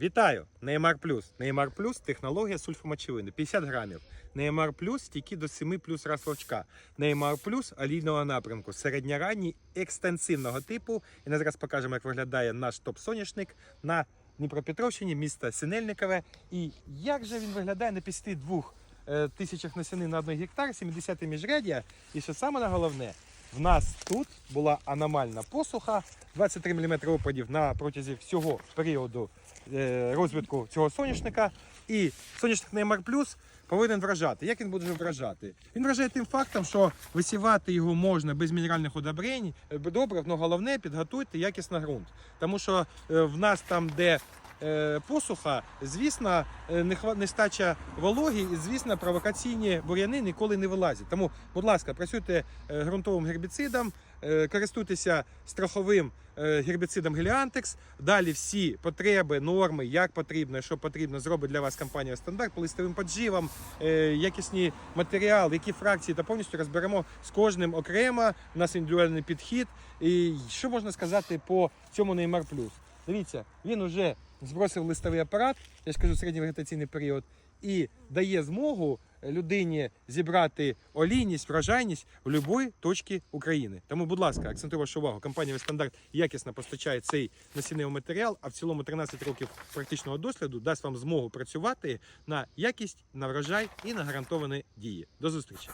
Вітаю! Неймар Плюс. Неймар Плюс технологія сульфомочевини 50 грамів. Неймар Плюс стійкі до 7 плюс рословчка. Неймар Плюс олійного напрямку, середньоранній, екстенсивного типу. І ми зараз покажемо, як виглядає наш топ-соняшник на Дніпропетровщині, місто Синельникове. І як же він виглядає на 52 е, тисячах насінин на 1 гектар, 70 міжряддя. І що саме головне, в нас тут була аномальна посуха, 23 мм опадів на протязі всього періоду е, розвитку цього соняшника. І соняшник Неймар Плюс повинен вражати. Як він буде вражати? Він вражає тим фактом, що висівати його можна без мінеральних удобрень, е, добрив, але головне підготуйте якісно ґрунт. Тому що е, в нас там, де посуха, звісно, е, нестача вологі і, звісно, провокаційні бур'яни ніколи не вилазять. Тому, будь ласка, працюйте е, ґрунтовим гербіцидом, е, користуйтеся страховим е, гербіцидом Геліантекс. Далі всі потреби, норми, як потрібно, що потрібно, зробить для вас компанія стандарт по е, якісні матеріали, які фракції та повністю розберемо з кожним окремо. У нас індивідуальний підхід. І що можна сказати по цьому Неймар Плюс? Дивіться, він вже збросив листовий апарат, я ж кажу, середній вегетаційний період, і дає змогу людині зібрати олійність, врожайність в будь-якій точці України. Тому, будь ласка, акцентую вашу увагу, компанія Стандарт якісно постачає цей насінневий матеріал, а в цілому 13 років практичного досліду дасть вам змогу працювати на якість, на врожай і на гарантовані дії. До зустрічі!